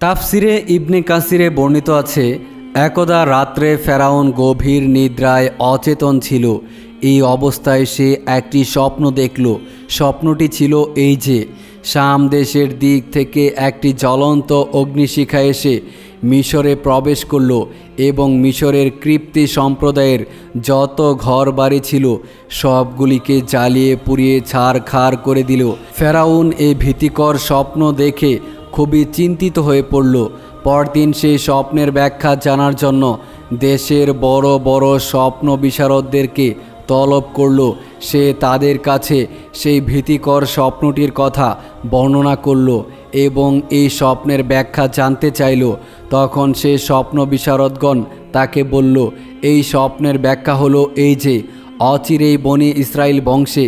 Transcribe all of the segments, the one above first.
তাফসিরে ইবনে কাসিরে বর্ণিত আছে, একদা রাত্রে ফেরাউন গভীর নিদ্রায় অচেতন ছিল। এই অবস্থায় সে একটি স্বপ্ন দেখল। স্বপ্নটি ছিল এই যে, শাম দেশের দিক থেকে একটি জ্বলন্ত অগ্নিশিখা এসে মিশরে প্রবেশ করল এবং মিশরের কৃপ্তি সম্প্রদায়ের যত ঘর বাড়ি ছিল, সবগুলিকে জ্বালিয়ে পুড়িয়ে ছাড় খাড় করে দিল। ফেরাউন এই ভীতিকর স্বপ্ন দেখে খুবই চিন্তিত হয়ে পড়ল। পরদিন সেই স্বপ্নের ব্যাখ্যা জানার জন্য দেশের বড় বড় স্বপ্ন বিশারদদেরকে তলব করল। সে তাদের কাছে সেই ভীতিকর স্বপ্নটির কথা বর্ণনা করল এবং এই স্বপ্নের ব্যাখ্যা জানতে চাইল। তখন সে স্বপ্ন বিশারদগণ তাকে বলল, এই স্বপ্নের ব্যাখ্যা হলো এই যে অচিরেই বনি ইসরায়েল বংশে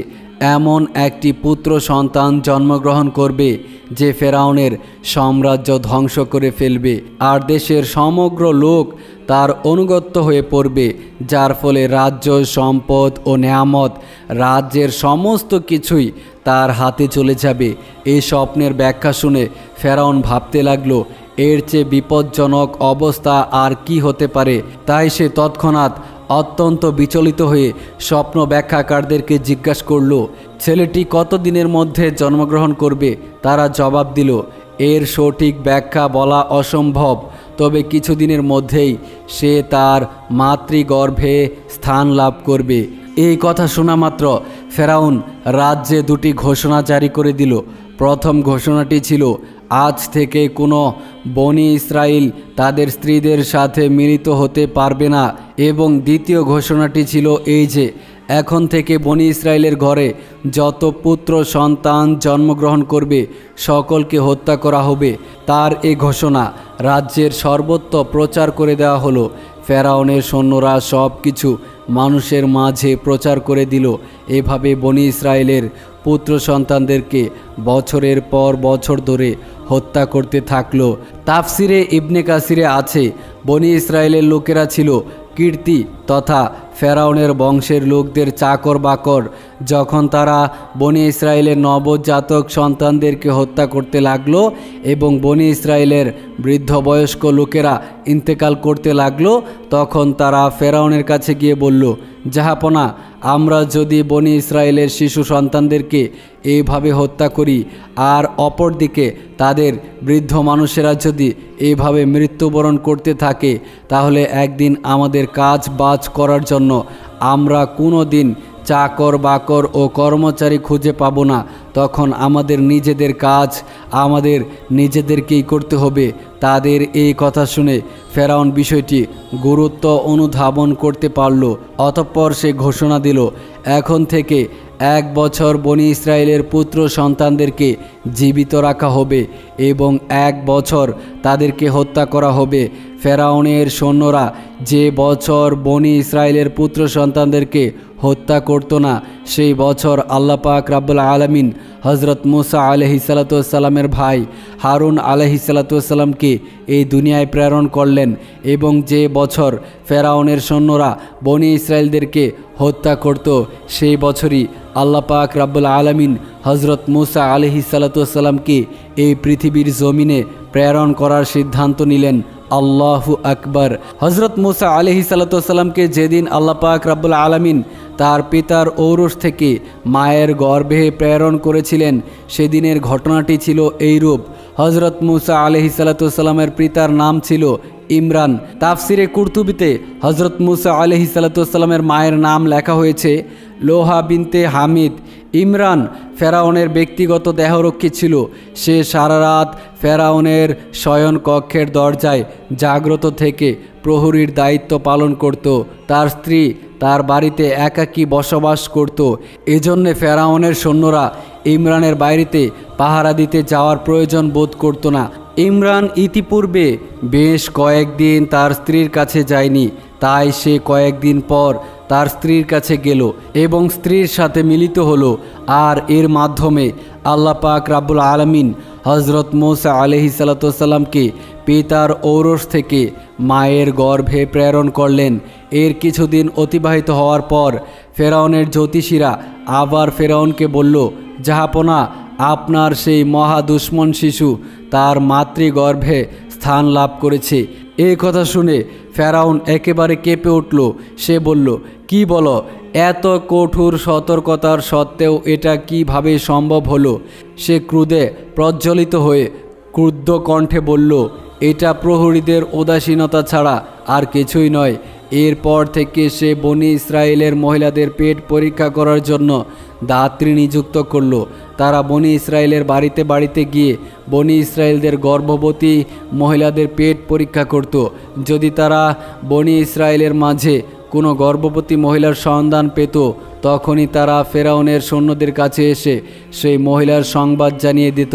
এমন একটি পুত্র সন্তান জন্মগ্রহণ করবে যে ফেরাউনের সাম্রাজ্য ধ্বংস করে ফেলবে, আর দেশের সমগ্র লোক তার অনুগত্য হয়ে পড়বে, যার ফলে রাজ্য, সম্পদ ও নেয়ামত, রাজ্যের সমস্ত কিছুই তার হাতে চলে যাবে। এই স্বপ্নের ব্যাখ্যা শুনে ফেরাউন ভাবতে লাগল, এর চেয়ে বিপজ্জনক অবস্থা আর কি হতে পারে? তাই সে তৎক্ষণাৎ অত্যন্ত বিচলিত হয়ে স্বপ্ন ব্যাখ্যাকারদেরকে জিজ্ঞাসা করল, ছেলেটি কত দিনের মধ্যে জন্মগ্রহণ করবে? তারা জবাব দিল, এর সঠিক ব্যাখ্যা বলা অসম্ভব। তবে কিছুদিনের মধ্যেই সে তার মাতৃগর্ভে স্থান লাভ করবে। এই কথা শোনা মাত্র ফেরাউন রাজ্যে দুটি ঘোষণা জারি করে দিল। প্রথম ঘোষণাটি ছিল আজ থেকে কোনো বনি ইসরায়েল তাদের স্ত্রীদের সাথে মিলিত হতে পারবে না। এবং দ্বিতীয় ঘোষণাটি ছিল এই যে, এখন থেকে বনি ইসরায়েলের ঘরে যত পুত্র সন্তান জন্মগ্রহণ করবে, সকলকে হত্যা করা হবে। তার এ ঘোষণা রাজ্যের সর্বত্র প্রচার করে দেওয়া হলো। ফেরাউনের সৈন্যরা সব কিছু মানুষের মাঝে প্রচার করে দিল। এভাবে বনি ইসরায়েলের পুত্র সন্তানদেরকে বছরের পর বছর ধরে হত্যা করতে থাকল। তাফসিরে ইবনে কাসিরে আছে, বনি ইসরায়েলের লোকেরা ছিল কীর্তি তথা ফেরাউনের বংশের লোকদের চাকর বাকর যখন তারা বনি ইসরায়েলের নবজাতক সন্তানদেরকে হত্যা করতে লাগল এবং বনি ইসরায়েলের বৃদ্ধ বয়স্ক লোকেরা ইন্তেকাল করতে লাগল, তখন তারা ফেরাউনের কাছে গিয়ে বলল জাহাপনা আমরা যদি বনি ইসরায়েলের শিশু সন্তানদেরকে এইভাবে হত্যা করি, আর অপরদিকে তাদের বৃদ্ধ মানুষেরা যদি এইভাবে মৃত্যুবরণ করতে থাকে, তাহলে একদিন আমাদের কাজ বাজ করার জন্য আমরা কোনো দিন চাকর বাকর ও কর্মচারী খুঁজে পাবো না। তখন আমাদের নিজেদের কাজ আমাদের নিজেদেরকেই করতে হবে। তাদের এই কথা শুনে ফেরাউন বিষয়টি গুরুত্ব অনুধাবন করতে পারল, অতঃপর সে ঘোষণা দিল, এখন থেকে এক বছর বনি ইসরায়েলের পুত্র সন্তানদেরকে জীবিত রাখা হবে এবং এক বছর তাদেরকে হত্যা করা হবে। ফেরাউনের সৈন্যরা যে বছর বনি ইসরায়েলের পুত্র সন্তানদেরকে হত্যা করতো না, সেই বছর আল্লাহ পাক রাব্বুল আলমিন হজরত মুসা আলহি সালাতামের ভাই হারুন আলহি সালাতামকে এই দুনিয়ায় প্রেরণ করলেন এবং যে বছর ফেরাউনের সৈন্যরা বনি ইসরায়েলদেরকে হত্যা করত, সেই বছরই আল্লাহ পাক রাব্বুল আলমিন হজরত মুসা আলহি সালাতামকে এই পৃথিবীর জমিনে প্রেরণ করার সিদ্ধান্ত নিলেন। আল্লাহু আকবর। হজরত মুসা আলহি সাল্লাতামকে যেদিন আল্লাহ পাক রাব্বুল আলমিন তার পিতার ঔরস থেকে মায়ের গর্ভে প্রেরণ করেছিলেন, সেদিনের ঘটনাটি ছিল এইরূপ। হজরত মুসা আলহি সাল্লাতামের পিতার নাম ছিল ইমরান। তাফসিরে কুর্তুবিতে হজরত মুসা আলহি সাল্লাতামের মায়ের নাম লেখা হয়েছে, লোহা বিনতে হামিদ। ইমরান ফেরাউনের ব্যক্তিগত দেহরক্ষী ছিল। সে সারা রাত ফেরাউনের শয়ন কক্ষের দরজায় জাগ্রত থেকে প্রহরীর দায়িত্ব পালন করত। তার স্ত্রী তার বাড়িতে একাকী বসবাস করত। এজন্যে ফেরাউনের সৈন্যরা ইমরানের বাইরেতে পাহারা দিতে যাওয়ার প্রয়োজন বোধ করত না। ইমরান ইতিপূর্বে বেশ কয়েকদিন তার স্ত্রীর কাছে যায়নি, তাই সে কয়েকদিন পর তার স্ত্রীর কাছে গেল এবং স্ত্রীর সাথে মিলিত হলো আর এর মাধ্যমে আল্লাহ পাক রাব্বুল আলমিন হজরত মোসা আলহি সাল্লাতামকে পিতার ঔরস থেকে মায়ের গর্ভে প্রেরণ করলেন। এর কিছুদিন অতিবাহিত হওয়ার পর ফেরাউনের জ্যোতিষীরা আবার ফেরাউনকে বলল, জাহাপনা, আপনার সেই মহা দুশ্মন শিশু তার মাতৃগর্ভে স্থান লাভ করেছে। এই কথা শুনে ফেরাউন একেবারে কেঁপে উঠল। সে বলল, কি বলো? এত কঠোর সতর্কতার সত্ত্বেও এটা কীভাবে সম্ভব হলো? সে ক্রুদে প্রজ্বলিত হয়ে ক্রুদ্ধ কণ্ঠে বলল, এটা প্রহরীদের উদাসীনতা ছাড়া আর কিছুই নয়। এরপর থেকে সে বনি ইসরায়েলের মহিলাদের পেট পরীক্ষা করার জন্য দাত্রী নিযুক্ত করল। তারা বনি ইসরায়েলের বাড়িতে বাড়িতে গিয়ে বনি ইসরায়েলদের গর্ভবতী মহিলাদের পেট পরীক্ষা করত। যদি তারা বনি ইসরায়েলের মাঝে কোনো গর্ভবতী মহিলার সন্ধান পেত তখনই তারা ফেরাউনের সৈন্যদের কাছে এসে সেই মহিলার সংবাদ জানিয়ে দিত,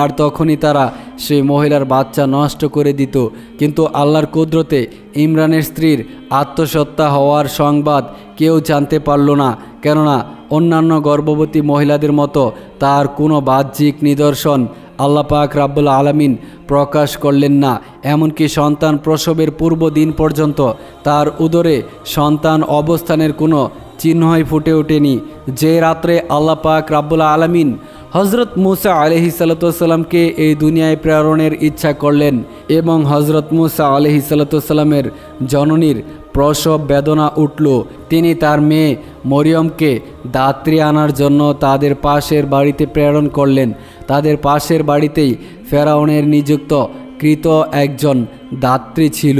আর তখনই তারা সেই মহিলার বাচ্চা নষ্ট করে দিত। কিন্তু আল্লাহর কুদরতে ইমরানের স্ত্রীর আত্মসত্তা হওয়ার সংবাদ কেউ জানতে পারল না, কেননা অন্যান্য গর্ভবতী মহিলাদের মতো তার কোনো বাহ্যিক নিদর্শন আল্লাহ পাক রাব্বুল আলামিন প্রকাশ করলেন না। এমনকি সন্তান প্রসবের পূর্ব দিন পর্যন্ত তার উদরে সন্তান অবস্থানের কোনো চিহ্নই ফুটে ওঠেনি। যে রাত্রে আল্লাহ পাক রাব্বুল আলামিন হজরত মুসা আলহি সাল্লাতামকে এই দুনিয়ায় প্রেরণের ইচ্ছা করলেন এবং হজরত মুসা আলহি সাল্লাতামের জননীর প্রসব বেদনা উঠল। তিনি তার মেয়ে মরিয়মকে দাত্রী আনার জন্য তাদের পাশের বাড়িতে প্রেরণ করলেন। তাদের পাশের বাড়িতেই ফেরাউনের নিযুক্ত কৃত একজন দাত্রী ছিল।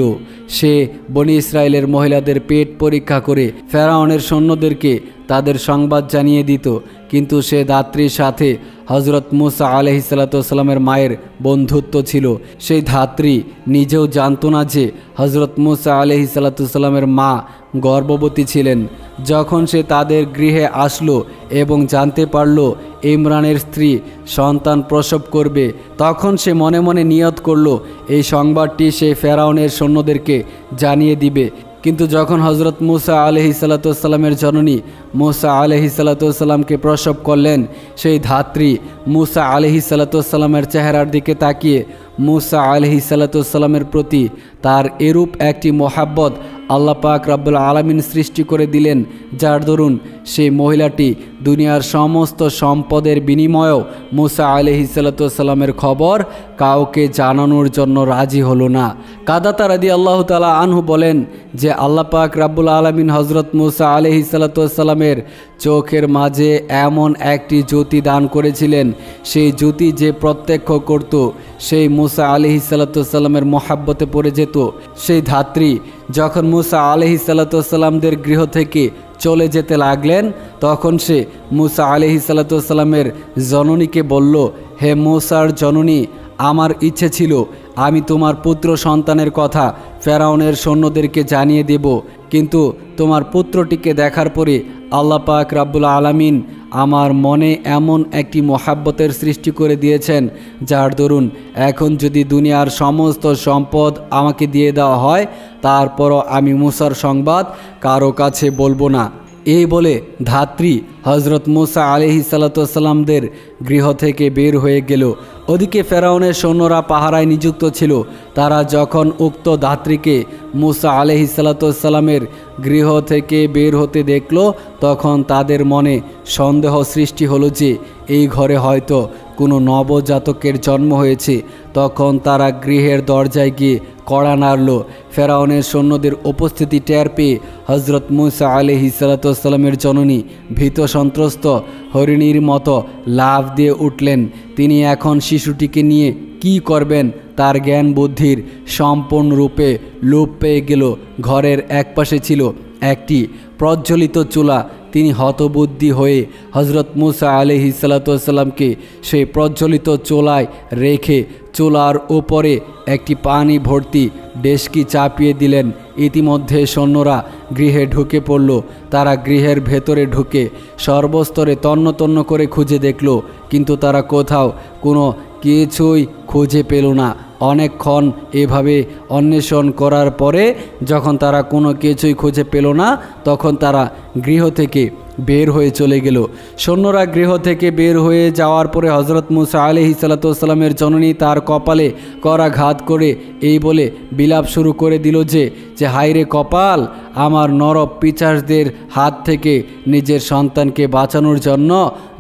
সে বনি ইসরায়েলের মহিলাদের পেট পরীক্ষা করে ফেরাউনের সৈন্যদেরকে তাদের সংবাদ জানিয়ে দিত, কিন্তু সে দাত্রীর সাথে হজরত মুসা আলহি সাল্লাতামের মায়ের বন্ধুত্ব ছিল। সেই ধাত্রী নিজেও জানতো না যে হজরত মুসা আলহি সাল্লাতামের মা গর্ভবতী ছিলেন। যখন সে তাদের গৃহে আসলো এবং জানতে পারল ইমরানের স্ত্রী সন্তান প্রসব করবে, তখন সে মনে মনে নিয়ত করল, এই সংবাদটি সে ফেরাউনের সৈন্যদেরকে জানিয়ে দিবে। কিন্তু যখন হজরত মুসা আলহি সাল্লাতামের জননী মুসা আলহি সাল্লাতামকে প্রসব করলেন, সেই ধাত্রী মুসা আলহি সাল্লাতামের চেহারার দিকে তাকিয়ে মুসা আলহি সাল্লাতামের প্রতি তার এরূপ একটি মোহাব্বত আল্লাহ পাক রাব্বুল আলমিন সৃষ্টি করে দিলেন। যার দরুন সেই মহিলাটি দুনিয়ার সমস্ত সম্পদের বিনিময়েও মুসা আলহি খবর কাউকে জানানোর জন্য রাজি হলো না। কাদাতা রাদি আল্লাহ তালা আনহু বলেন যে আল্লাহ পাক রাব্বুল আলমিন হজরত মুসা আলহি সাল্লাতামের চোখের মাঝে এমন একটি জ্যোতি দান করেছিলেন। সেই জ্যোতি যে প্রত্যক্ষ করত, সেই মুসা আলহি সাল্লাতামের মহাব্বতে পড়ে যেত। সেই ধাত্রী যখন মুসা আলহি সাল্লাতামদের গৃহ থেকে চলে যেতে লাগলেন, তখন সে মুসা আলহি সাল্লাতামের জননীকে বলল, হে মুসার জননী, আমার ইচ্ছে ছিল আমি তোমার পুত্র সন্তানের কথা ফেরাউনের সৈন্যদেরকে জানিয়ে দেব, কিন্তু তোমার পুত্রটিকে দেখার পরে আল্লাহ পাক রাব্বুল আলামিন আমার মনে এমন একটি মহাব্বতের সৃষ্টি করে দিয়েছেন, যার দরুন এখন যদি দুনিয়ার সমস্ত সম্পদ আমাকে দিয়ে দেওয়া হয়, তারপরও আমি মুসার সংবাদ কারও কাছে বলব না। এই বলে ধাত্রী হজরত মুসা আলহি সাল্লাতামদের গৃহ থেকে বের হয়ে গেল। ওদিকে ফেরাউনের সৈন্যরা পাহারায় নিযুক্ত ছিল। তারা যখন উক্ত ধাত্রীকে মুসা আলহি সাল্লাতামের গৃহ থেকে বের হতে দেখল, তখন তাদের মনে সন্দেহ সৃষ্টি হলো যে, এই ঘরে হয়তো কোনো নবজাতকের জন্ম হয়েছে। তখন তারা গৃহের দরজায় গিয়ে কড়া নাড়ল। ফেরাউনের সৈন্যদের উপস্থিতি টের পেয়ে হজরত মুসা সাল্লাতামের জননী ভীত সন্ত্রস্ত হরিণীর মতো লাভ দিয়ে উঠলেন। তিনি এখন শিশুটিকে নিয়ে কি করবেন তার জ্ঞান বুদ্ধির সম্পূর্ণরূপে লোপ পেয়ে গেল। ঘরের একপাশে ছিল একটি প্রজ্বলিত চুলা। তিনি হতবুদ্ধি হয়ে হজরত মুসা আলহি সাল্লাতামকে সেই প্রজ্বলিত চোলায় রেখে চোলার ওপরে একটি পানি ভর্তি ডেস্কি চাপিয়ে দিলেন। ইতিমধ্যে সৈন্যরা গৃহে ঢুকে পড়ল। তারা গৃহের ভেতরে ঢুকে সর্বস্তরে তন্ন তন্ন করে খুঁজে দেখল, কিন্তু তারা কোথাও কোনো কিছুই খুঁজে পেল না। অনেকক্ষণ এভাবে অন্বেষণ করার পরে যখন তারা কোনো কিছুই খুঁজে পেল না, তখন তারা গৃহ থেকে বের হয়ে চলে গেল। সৈন্যরা গৃহ থেকে বের হয়ে যাওয়ার পরে হজরত মুসা আলহি সাল্লাতামের জননী তার কপালে করা ঘাত করে এই বলে বিলাপ শুরু করে দিল যে যে হাইরে কপাল, আমার নরব পিচাসদের হাত থেকে নিজের সন্তানকে বাঁচানোর জন্য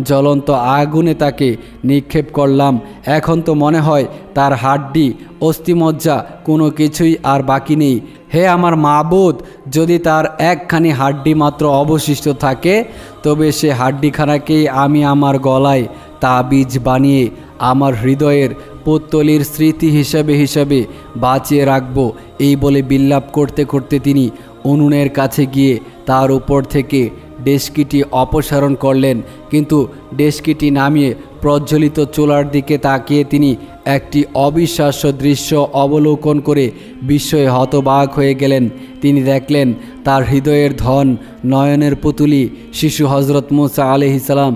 জ্বলন্ত আগুনে তাকে নিক্ষেপ করলাম। এখন তো মনে হয় তার হাড্ডি, অস্থিমজ্জা কোনো কিছুই আর বাকি নেই। হে আমার মাবুদ, যদি তার একখানি হাড্ডি মাত্র অবশিষ্ট থাকে, তবে সে হাড্ডিখানাকেই আমি আমার গলায় তাবিজ বানিয়ে আমার হৃদয়ের পুত্তলির স্মৃতি হিসাবে হিসাবে বাঁচিয়ে রাখব। এই বলে বিল্লাপ করতে করতে তিনি উনুনের কাছে গিয়ে তার উপর থেকে ডেস্কিটি অপসারণ করলেন। কিন্তু ডেস্কিটি নামিয়ে প্রজ্বলিত চুলার দিকে তাকিয়ে তিনি একটি অবিশ্বাস্য দৃশ্য অবলোকন করে বিস্ময়ে হতবাক হয়ে গেলেন। তিনি দেখলেন, তার হৃদয়ের ধন, নয়নের পুতুলি, শিশু হজরত মুসা আলহিসাল্লাম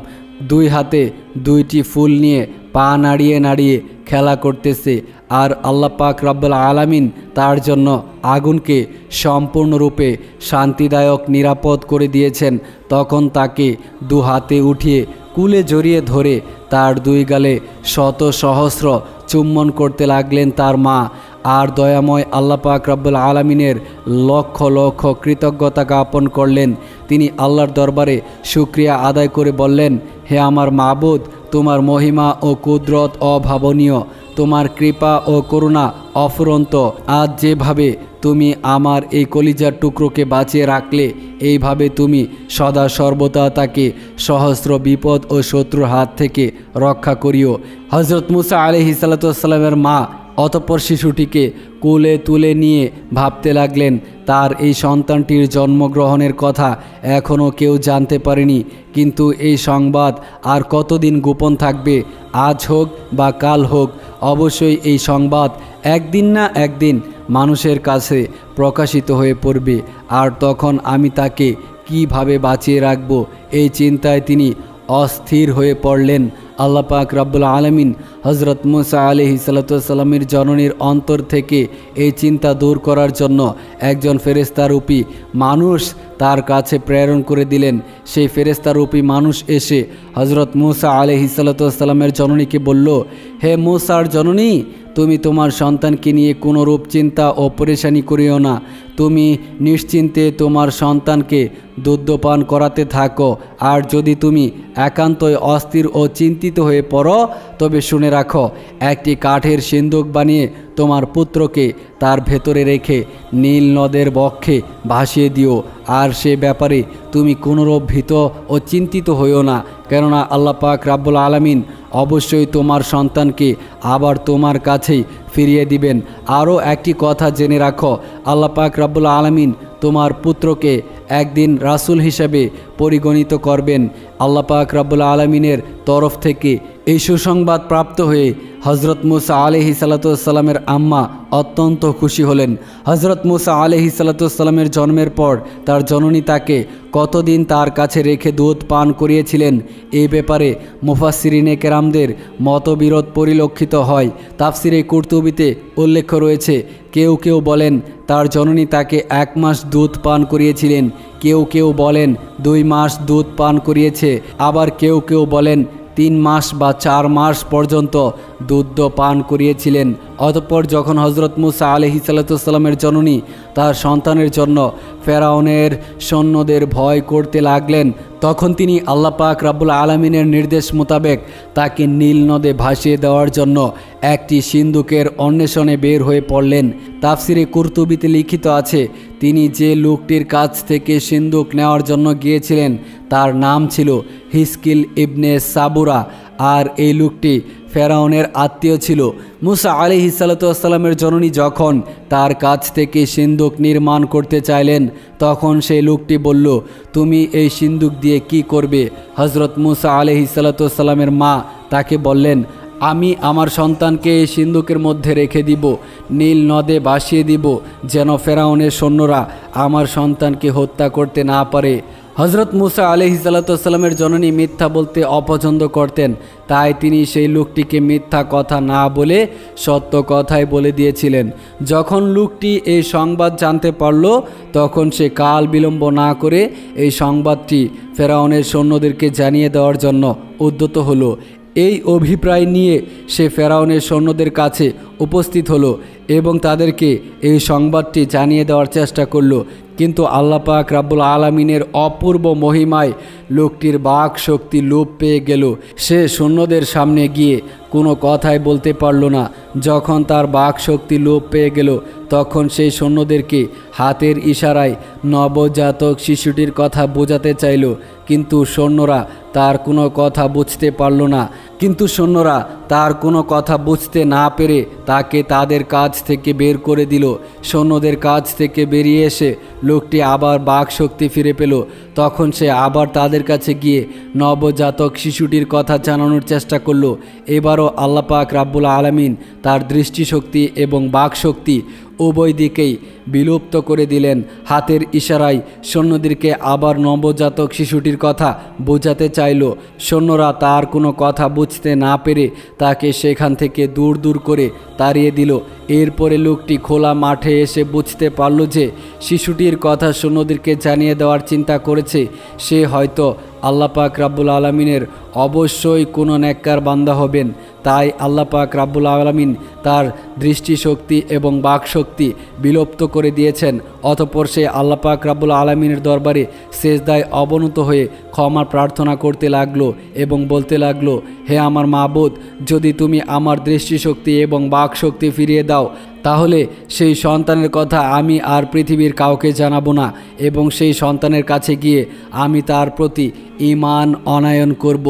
দুই হাতে দুইটি ফুল নিয়ে পা নাড়িয়ে নাড়িয়ে খেলা করতেছে আর আল্লাহ পাক রব্বুল আলামিন তার জন্য আগুনকে সম্পূর্ণরূপে শান্তিদায়ক, নিরাপদ করে দিয়েছেন। তখন তাকে দু হাতে উঠিয়ে কুলে জড়িয়ে ধরে তার দুই গালে শত সহস্র চুম্বন করতে লাগলেন তার মা। আর দয়াময় আল্লাপাক রব্বুল আলমিনের লক্ষ লক্ষ কৃতজ্ঞতা জ্ঞাপন করলেন। তিনি আল্লাহর দরবারে সুক্রিয়া আদায় করে বললেন, হে আমার মাবুদ, তোমার মহিমা ও কুদরত অভাবনীয়। তোমার কৃপা ও করুণা অফুরন্ত। আজ যেভাবে তুমি আমার এই কলিজার টুকরোকে বাঁচিয়ে রাখলে, এইভাবে তুমি সদা সর্বদা তাকে সহস্র বিপদ ও শত্রুর হাত থেকে রক্ষা করিও। হজরত মুসা আলহি সাল্লাতামের মা অতপর শিশুটিকে কোলে তুলে নিয়ে ভাবতে লাগলেন, তার এই সন্তানটির জন্মগ্রহণের কথা এখনও কেউ জানতে পারেনি, কিন্তু এই সংবাদ আর কতদিন গোপন থাকবে? আজ হোক বা কাল হোক অবশ্যই এই সংবাদ একদিন না একদিন মানুষের কাছে প্রকাশিত হয়ে পড়বে। আর তখন আমি তাকে কীভাবে বাঁচিয়ে রাখব এই চিন্তায় তিনি অস্থির হয়ে পড়লেন আল্লাহ পাক রাব্বুল আলমিন। হজরত মুসা আলহি সাল্লামের জননীর অন্তর থেকে এই চিন্তা দূর করার জন্য একজন ফেরেস্তারূপী মানুষ তার কাছে প্রেরণ করে দিলেন। সেই ফেরেস্তারূপী মানুষ এসে হজরত মুসা আলহি সাল্লামের জননীকে বলল, হে মুসার জননী তুমি তোমার সন্তানকে নিয়ে কোনো রূপ চিন্তা ও পরেশানি করিও না। তুমি নিশ্চিন্তে তোমার সন্তানকে দুগ্ধপান করাতে থাকো। আর যদি তুমি একান্তই অস্থির ও চিন্তিত হয়ে পড়ো, তবে শুনে রাখো, একটি কাঠের সিন্দুক বানিয়ে তোমার পুত্রকে তার ভেতরে রেখে নীল নদের বক্ষে ভাসিয়ে দিও। আর সে ব্যাপারে তুমি কোনোরূপ ভীত ও চিন্তিত হইও না, কেননা আল্লাহ পাক রাব্বুল আলমিন অবশ্যই তোমার সন্তানকে আবার তোমার কাছেই ফিরিয়ে দিবেন। আরও একটি কথা জেনে রাখো, আল্লাহ পাক রাব্বুল আলমিন তোমার পুত্রকে একদিন রাসূল হিসেবে পরিগণিত করবেন। আল্লাহ পাক রাব্বুল আলমিনের তরফ থেকে এই সুসংবাদ প্রাপ্ত হয়ে হজরত মুসা আলহি সাল্লাতামের আম্মা অত্যন্ত খুশি হলেন। হজরত মুসা আলহি সাল্লাতামের জন্মের পর তার জননী তাকে কতদিন তার কাছে রেখে দুধ পান করিয়েছিলেন এই ব্যাপারে মুফাসিরিনে কেরামদের মতবিরোধ পরিলক্ষিত হয়। তাফসিরে কুর্তুবিতে উল্লেখ রয়েছে, কেউ কেউ বলেন তার জননী তাকে এক মাস দুধ পান করিয়েছিলেন, কেউ কেউ বলেন দুই মাস দুধ পান করিয়েছে, আবার কেউ কেউ বলেন তিন মাস বা চার মাস পর্যন্ত দুধ পান করিয়েছিলেন। অতঃপর যখন হজরত মুসা আলহি সাল্লাতামের জননী তার সন্তানের জন্য ফেরাউনের সৈন্যদের ভয় করতে লাগলেন, তখন তিনি আল্লাহ পাক রাব্বুল আলমিনের নির্দেশ মোতাবেক তাকে নীল নদে ভাসিয়ে দেওয়ার জন্য একটি সিন্ধুকের অন্বেষণে বের হয়ে পড়লেন। তাফসিরে কুর্তুবিতে লিখিত আছে, তিনি যে লোকটির কাছ থেকে সিন্ধুক নেওয়ার জন্য গিয়েছিলেন, তার নাম ছিল হিসকিল ইবনে সাবুরা, আর এই লোকটি ফেরাউনের আত্মীয় ছিল। মুসা আলি হিসালাতামের জননী যখন তার কাছ থেকে সিন্দুক নির্মাণ করতে চাইলেন, তখন সেই লোকটি বলল, তুমি এই সিন্দুক দিয়ে কি করবে? হজরত মুসা আলি হিসালাতামের মা তাকে বললেন, আমি আমার সন্তানকে এই সিন্দুকের মধ্যে রেখে দিব, নীল নদে ভাসিয়ে দিব, যেন ফেরাউনের সৈন্যরা আমার সন্তানকে হত্যা করতে না পারে। হজরত মুসা আলহি সাল্লাতামের জননী মিথ্যা বলতে অপছন্দ করতেন। তাই তিনি সেই লোকটিকে মিথ্যা কথা না বলে সত্য কথাই বলে দিয়েছিলেন। যখন লোকটি এই সংবাদ জানতে পারল, তখন সে কাল বিলম্ব না করে এই সংবাদটি ফেরাউনের সৈন্যদেরকে জানিয়ে দেওয়ার জন্য উদ্যত হলো। এই অভিপ্রায় নিয়ে সে ফেরাউনের সৈন্যদের কাছে উপস্থিত হলো। এবং তাদেরকে এই সংবাদটি জানিয়ে দেওয়ার চেষ্টা করল। কিন্তু আল্লাহ পাক রাব্বুল আলমিনের অপূর্ব মহিমায় লোকটির বাক শক্তি লোপ পেয়ে গেল। সে সৈন্যদের সামনে গিয়ে কোনো কথাই বলতে পারল না। যখন তার বাক শক্তি লোপ পেয়ে গেল, তখন সেই সৈন্যদেরকে হাতের ইশারায় নবজাতক শিশুটির কথা বোঝাতে চাইল। কিন্তু সৈন্যরা তার কোনো কথা বুঝতে পারল না। কিন্তু সৈন্যরা তার কোনো কথা বুঝতে না পেরে তাকে তাদের কাছ থেকে বের করে দিল। সৈন্যদের কাছ থেকে বেরিয়ে এসে লোকটি আবার বাঘ শক্তি ফিরে পেল। তখন সে আবার তাদের কাছে গিয়ে নবজাতক শিশুটির কথা জানানোর চেষ্টা করল। এবারও আল্লাপাক রাব্বুল আলমিন তার দৃষ্টিশক্তি এবং বাক শক্তি উভয় দিকেই বিলুপ্ত করে দিলেন। হাতের ইশারায় সৈন্যদেরকে আবার নবজাতক শিশুটির কথা বোঝাতে চাইল। সৈন্যরা তার কোনো কথা বুঝতে না পেরে তাকে সেখান থেকে দূর দূর করে তাড়িয়ে দিল। এরপরে লোকটি খোলা মাঠে এসে বুঝতে পারল যে শিশুটির কথা সৈন্যদেরকে জানিয়ে দেওয়ার চিন্তা করেছে। সে হয়তো আল্লাপাক রাব্বুল আলমিনের অবশ্যই কোনো ন্যাক্কার বান্দা হবেন। তাই আল্লাপাক রাব্বুল আলমিন তার দৃষ্টিশক্তি এবং বাকশক্তি বিলুপ্ত করে দিয়েছেন। অতপর সে আল্লাপাক রাব্বুল আলমিনের দরবারে শেষদায় অবনত হয়ে ক্ষমা প্রার্থনা করতে লাগল এবং বলতে লাগল, হে আমার মাবুদ, যদি তুমি আমার দৃষ্টিশক্তি এবং বাকশক্তি ফিরিয়ে দাও, তাহলে সেই সন্তানের কথা আমি আর পৃথিবীর কাউকে জানাব না এবং সেই সন্তানের কাছে গিয়ে আমি তার প্রতি ইমান অনায়ন করব।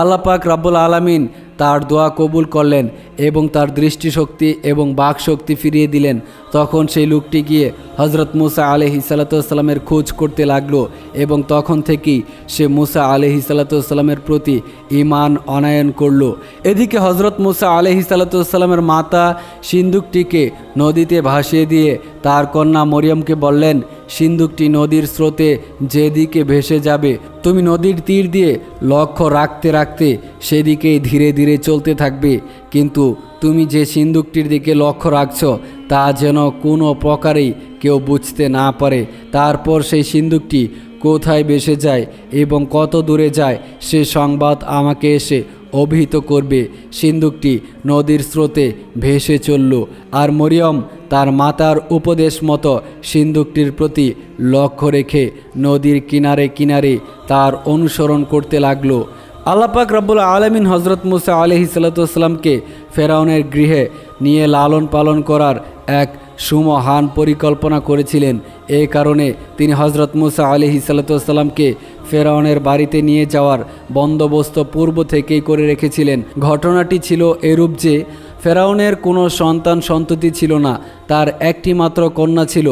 আল্লাপাক রাব্বুল আলামিন তার দোয়া কবুল করলেন এবং তার দৃষ্টিশক্তি এবং বাকশক্তি ফিরিয়ে দিলেন। তখন সেই লোকটি গিয়ে হজরত মুসা আলহি সাল্লাতামের খোঁজ করতে লাগল এবং তখন থেকেই সে মুসা আলহি সাল্লাতামের প্রতি ইমান অনায়ন করল। এদিকে হজরত মুসা আলহি সাল্লাতামের মাতা সিন্দুকটিকে নদীতে ভাসিয়ে দিয়ে তার কন্যা মরিয়মকে বললেন সিন্দুকটি নদীর স্রোতে যেদিকে ভেসে যাবে, তুমি নদীর তীর দিয়ে লক্ষ্য রাখতে রাখতে সেদিকেই ধীরে ধীরে চলতে থাকবে। কিন্তু তুমি যে সিন্দুকটির দিকে লক্ষ্য রাখছ, তা যেন কোনো প্রকারেই কেউ বুঝতে না পারে। তারপর সেই সিন্দুকটি কোথায় ভেসে যায় এবং কত দূরে যায়, সে সংবাদ আমাকে এসে অভিহিত করবে। সিন্দুকটি নদীর স্রোতে ভেসে চলল, আর মরিয়ম তার মাতার উপদেশ মতো সিন্ধুকটির প্রতি লক্ষ্য রেখে নদীর কিনারে কিনারে তার অনুসরণ করতে লাগল। আল্লাপাক রব্বুল আলমিন হজরত মুসা আলহি সাল্লাতামকে ফেরাউনের গৃহে নিয়ে লালন পালন করার এক সুমহান পরিকল্পনা করেছিলেন। এই কারণে তিনি হজরত মুসা আলহি সাল্লাতামকে ফেরাউনের বাড়িতে নিয়ে যাওয়ার বন্দোবস্ত পূর্ব থেকেই করে রেখেছিলেন। ঘটনাটি ছিল এরূপ যে ফেরাউনের কোনো সন্তান সন্ততি ছিল না। তার একটি মাত্র কন্যা ছিল,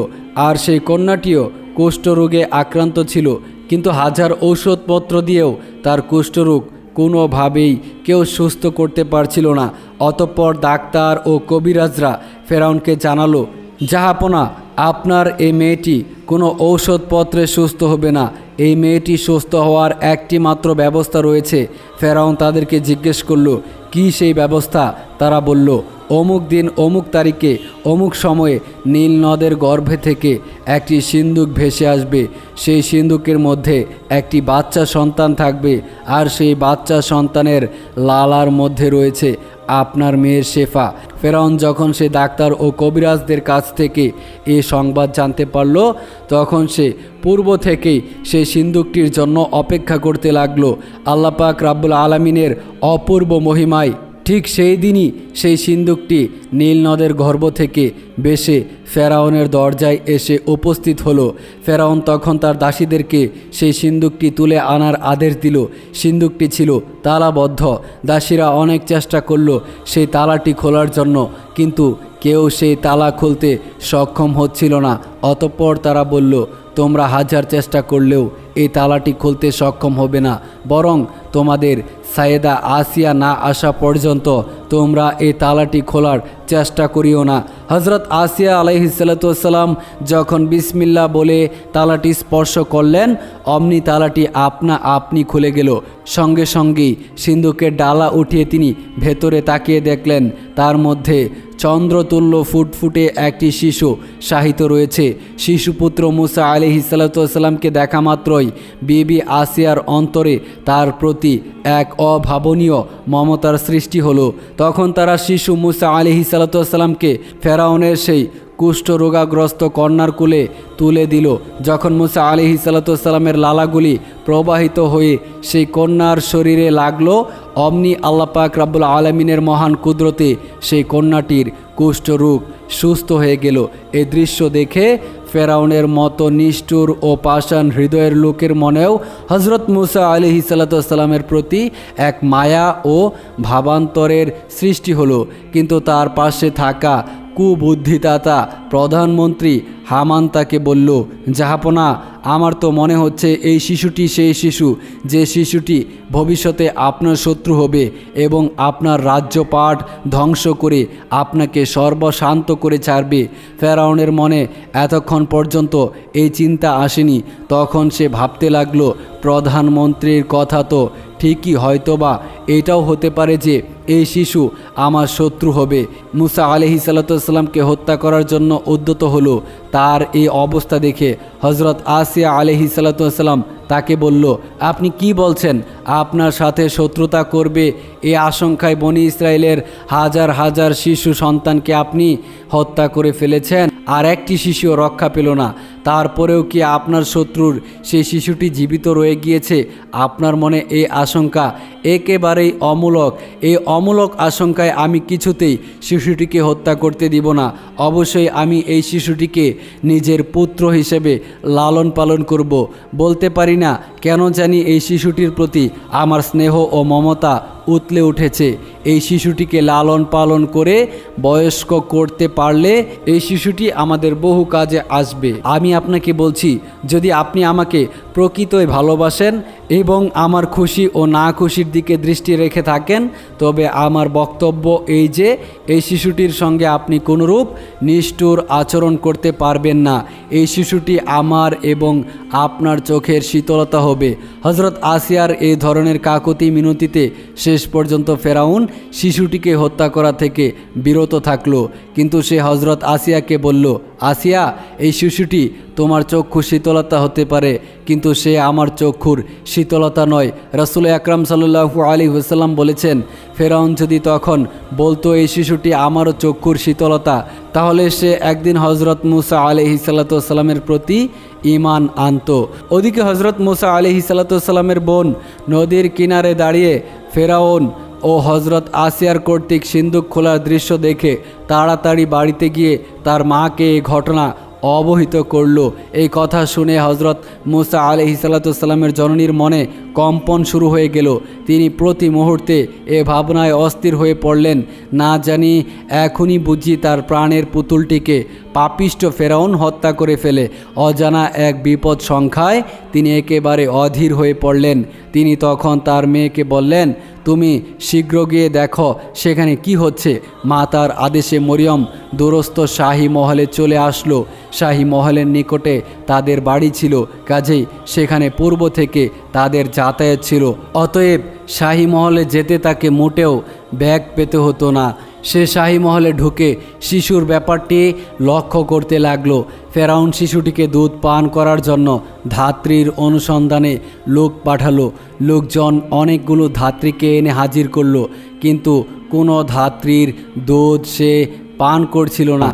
আর সেই কন্যাটিও কুষ্ঠরোগে আক্রান্ত ছিল। কিন্তু হাজার ঔষধপত্র দিয়েও তার কুষ্ঠরোগ কোনোভাবেই কেউ সুস্থ করতে পারছিল না। অতঃপর ডাক্তার ও কবিরাজরা ফেরাউনকে জানালো, জাহাপনা, আপনার এই মেয়েটি কোনো ঔষধপত্রে সুস্থ হবে না। এই মেয়েটি সুস্থ হওয়ার একটি মাত্র ব্যবস্থা রয়েছে। ফেরাউন তাদেরকে জিজ্ঞেস করল কি সেই ব্যবস্থা? তারা বলল, অমুক দিন অমুক তারিখে, অমুক সময়ে নীল নদের গর্ভে থেকে একটি সিন্দুক ভেসে আসবে। সেই সিন্দুকের মধ্যে একটি বাচ্চা সন্তান থাকবে আর সেই বাচ্চা সন্তানের লালার মধ্যে রয়েছে আপনার মেয়ের শেফা। ফেরাউন যখন সে ডাক্তার ও কবিরাজদের কাছ থেকে এ সংবাদ জানতে পারল, তখন সে পূর্ব থেকেই সে সিন্দুকটির জন্য অপেক্ষা করতে লাগল। আল্লাপাক রাব্বুল আলমিনের অপূর্ব মহিমায় ঠিক সেই দিনই সেই সিন্দুকটি নীল নদের গর্ভ থেকে বেশে ফেরাউনের দরজায় এসে উপস্থিত হলো। ফেরাউন তখন তার দাসীদেরকে সেই সিন্দুকটি তুলে আনার আদেশ দিল। সিন্দুকটি ছিল তালাবদ্ধ। দাসীরা অনেক চেষ্টা করল সেই তালাটি খোলার জন্য, কিন্তু কেউ সেই তালা খুলতে সক্ষম হচ্ছিল না। অতঃপর তারা বলল, তোমরা হাজার চেষ্টা করলেও এই তালাটি খুলতে সক্ষম হবে না, বরং তোমাদের সায়েদা আসিয়া না আসা পর্যন্ত তোমরা এই তালাটি খোলার চেষ্টা করিও না। হজরত আসিয়া আলাইহিসাল্লাম যখন বিসমিল্লা বলে তালাটি স্পর্শ করলেন, অমনি তালাটি আপনা আপনি খুলে গেল। সঙ্গে সঙ্গেই সিন্ধুকের ডালা উঠিয়ে তিনি ভেতরে তাকিয়ে দেখলেন, তার মধ্যে চন্দ্রতুল্য ফুটফুটে একটি শিশু সাহিত্য রয়েছে। শিশুপুত্র মুসা আলি হিসালাতামকে দেখা মাত্রই বিবি আসিয়ার অন্তরে তার প্রতি এক অভাবনীয় মমতার সৃষ্টি হলো। তখন তারা শিশু মুসা আলি হিসালাতামকে ফেরাউনের সেই কুষ্ঠরোগাগ্রস্ত কন্যার কোলে তুলে দিল। যখন মুসা আলি হিসালাতামের লালাগুলি প্রবাহিত হয়ে সেই কন্যার শরীরে লাগল, অমনি আল্লাপাক রাব্বুল আলমিনের মহান কুদরতে সেই কন্যাটির কুষ্ঠরোগ সুস্থ হয়ে গেল। এ দৃশ্য দেখে ফেরাউনের মতো নিষ্ঠুর ও পাষাণ হৃদয়ের লোকের মনেও হজরত মুসা আলিহি সাল্লাতামের প্রতি এক মায়া ও ভাবান্তরের সৃষ্টি হলো। কিন্তু তার পাশে থাকা কুবুদ্ধিদাতা প্রধানমন্ত্রী হামান তাকে বলল, জাহাপনা আমার তো মনে হচ্ছে এই শিশুটি সেই শিশু, যে শিশুটি ভবিষ্যতে আপনার শত্রু হবে এবং আপনার রাজ্যপাট ধ্বংস করে আপনাকে সর্বশান্ত করে ছাড়বে। ফেরাউনের মনে এতক্ষণ পর্যন্ত এই চিন্তা আসেনি। তখন সে ভাবতে লাগল, প্রধানমন্ত্রীর কথা তো ঠিকই হয়তোবা এটাও হতে পারে যে এই শিশু আমার শত্রু হবে। মুসা আলহি সাল্লাতামকে হত্যা করার জন্য উদ্যত হলো। তার এই অবস্থা দেখে হজরত আসিয়া আলহি সাল্লাতাম তাকে বলল, আপনি কি বলছেন? আপনার সাথে শত্রুতা করবে এই আশঙ্কায় বনি ইসরায়েলের হাজার হাজার শিশু সন্তানকে আপনি হত্যা করে ফেলেছেন আর একটি শিশুও রক্ষা পেল না। তারপরেও কি আপনার শত্রুর সেই শিশুটি জীবিত রয়ে গিয়েছে? আপনার মনে এই আশঙ্কা একেবারেই অমূলক। এই অমূলক আশঙ্কায় আমি কিছুতেই শিশুটিকে হত্যা করতে দিব না। অবশ্যই আমি এই শিশুটিকে নিজের পুত্র হিসেবে লালন পালন করব। বলতে পারি না কেন জানি এই শিশুটির প্রতি আমার স্নেহ ও মমতা উতলে উঠেছে। এই শিশুটিকে লালন পালন করে বয়স্ক করতে পারলে এই শিশুটি আমাদের বহু কাজে আসবে। আমি আপনাকে বলছি, যদি আপনি আমাকে প্রকৃতই ভালোবাসেন এবং আমার খুশি ও না খুশির দিকে দৃষ্টি রেখে থাকেন। তবে আমার বক্তব্য এই যে, এই শিশুটির সঙ্গে আপনি কোনোরূপ নিষ্ঠুর আচরণ করতে পারবেন না। এই শিশুটি আমার এবং আপনার চোখের শীতলতা হবে। হজরত আসিয়ার এই ধরনের কাকতি মিনতিতে শেষ পর্যন্ত ফেরাউন শিশুটিকে হত্যা করা থেকে বিরত থাকল। কিন্তু সে হজরত আসিয়াকে বলল, আসিয়া, এই শিশুটি তোমার চক্ষু শীতলতা হতে পারে, কিন্তু সে আমার চক্ষুর শীতলতা নয়। রসুল আকরাম সাল্লু আলী হুসাল্লাম বলেছেন, ফেরাউন যদি তখন বলতো, এই শিশুটি আমারও চক্ষুর শীতলতা তাহলে সে একদিন হজরত মুসা আলহি সাল্লাতামের প্রতি ইমান আনত। ওদিকে হজরত মুসা আলহি সাল্লাতামের বোন নদীর কিনারে দাঁড়িয়ে ফেরাউন ও হজরত আসিয়ার কর্তৃক সিন্ধুক খোলার দৃশ্য দেখে তাড়াতাড়ি বাড়িতে গিয়ে তার মাকে এই ঘটনা অবহিত করল। এই কথা শুনে হজরত মুসা আলহি সাল্লাতামের জননীর মনে কম্পন শুরু হয়ে গেল। তিনি প্রতি মুহূর্তে এ ভাবনায় অস্থির হয়ে পড়লেন। না জানি এখনই বুঝি তার প্রাণের পুতুলটিকে। পাপিষ্ট ফেরাউন হত্যা করে ফেলে। অজানা এক বিপদ সংখ্যায় তিনি একেবারে অধীর হয়ে পড়লেন। তিনি তখন তার মেয়েকে বললেন, তুমি শীঘ্র গিয়ে দেখো সেখানে কি হচ্ছে। মা তার আদেশে মরিয়ম দূরস্থ শাহী মহলে চলে আসলো। শাহী মহলের নিকটে তাদের বাড়ি ছিল, কাজেই সেখানে পূর্ব থেকে তাদের যাতায়াত ছিল। অতএব শাহী মহলে যেতে তাকে মোটেও ব্যাগ পেতে হতো না। সে শাহী মহলে ঢুকে শিশুর ব্যাপারটি লক্ষ্য করতে লাগল। ফেরাউন শিশুটিকে দুধ পান করার জন্য ধাত্রীর অনুসন্ধানে লোক পাঠালো। লোকজন অনেকগুলো ধাত্রীকে এনে হাজির করল, কিন্তু কোনো ধাত্রীর দুধ সে পান করছিল না।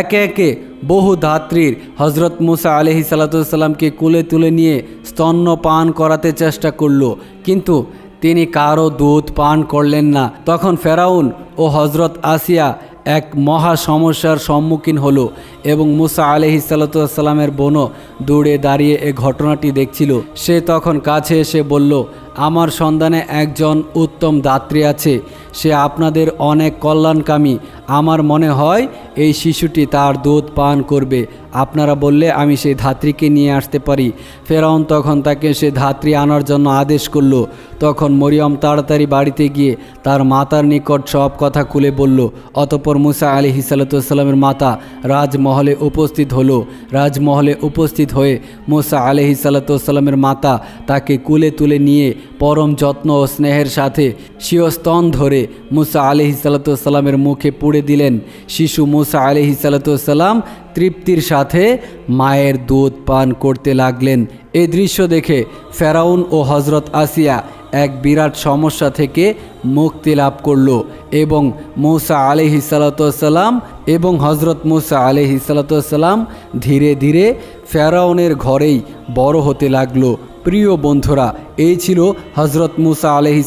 একে একে বহু ধাত্রীর হজরত মুসা আলহি সাল্লাতামকে কুলে তুলে নিয়ে স্তন্য পান করাতে চেষ্টা করল, কিন্তু তিনি কারও দুধ পান করলেন না। তখন ফেরাউন ও হজরত আসিয়া এক মহা সমস্যার সম্মুখীন হল এবং মুসা আলহি সাল্লাতামের বোনও দূরে দাঁড়িয়ে এ ঘটনাটি দেখছিল। সে তখন কাছে এসে বলল আমার সন্ধানে একজন উত্তম দাত্রী আছে। সে আপনাদের অনেক কল্যাণকামী। আমার মনে হয় এই শিশুটি তার দুধ পান করবে। আপনারা বললে আমি সেই ধাত্রীকে নিয়ে আসতে পারি। ফেরাউন তখন তাকে সে ধাত্রী আনার জন্য আদেশ করল। তখন মরিয়ম তাড়াতাড়ি বাড়িতে গিয়ে তার মাতার নিকট সব কথা খুলে বলল। অতপর মুসা আলী হিসালাতামের মাতা রাজমহলে উপস্থিত হলো। রাজমহলে উপস্থিত হয়ে মুসা আলী হিসালাতামের মাতা তাকে কুলে তুলে নিয়ে পরম যত্ন ও স্নেহের সাথে শিয়স্তন ধরে মুসা আলি হিসালাতামের মুখে পুড়ে দিলেন। শিশু মুসা আলি হিসালাতাম তৃপ্তির সাথে মায়ের দুধ পান করতে লাগলেন। এই দৃশ্য দেখে ফেরাউন ও হজরত আসিয়া এক বিরাট সমস্যা থেকে মুক্তি লাভ করল এবং মৌসা আলহি সালাতাম এবং হজরত মুসা আলহি সালাতাম ধীরে ধীরে ফেরাউনের ঘরেই বড় হতে লাগল। প্রিয় বন্ধুরা এই ছিল হজরত মুসা আলহি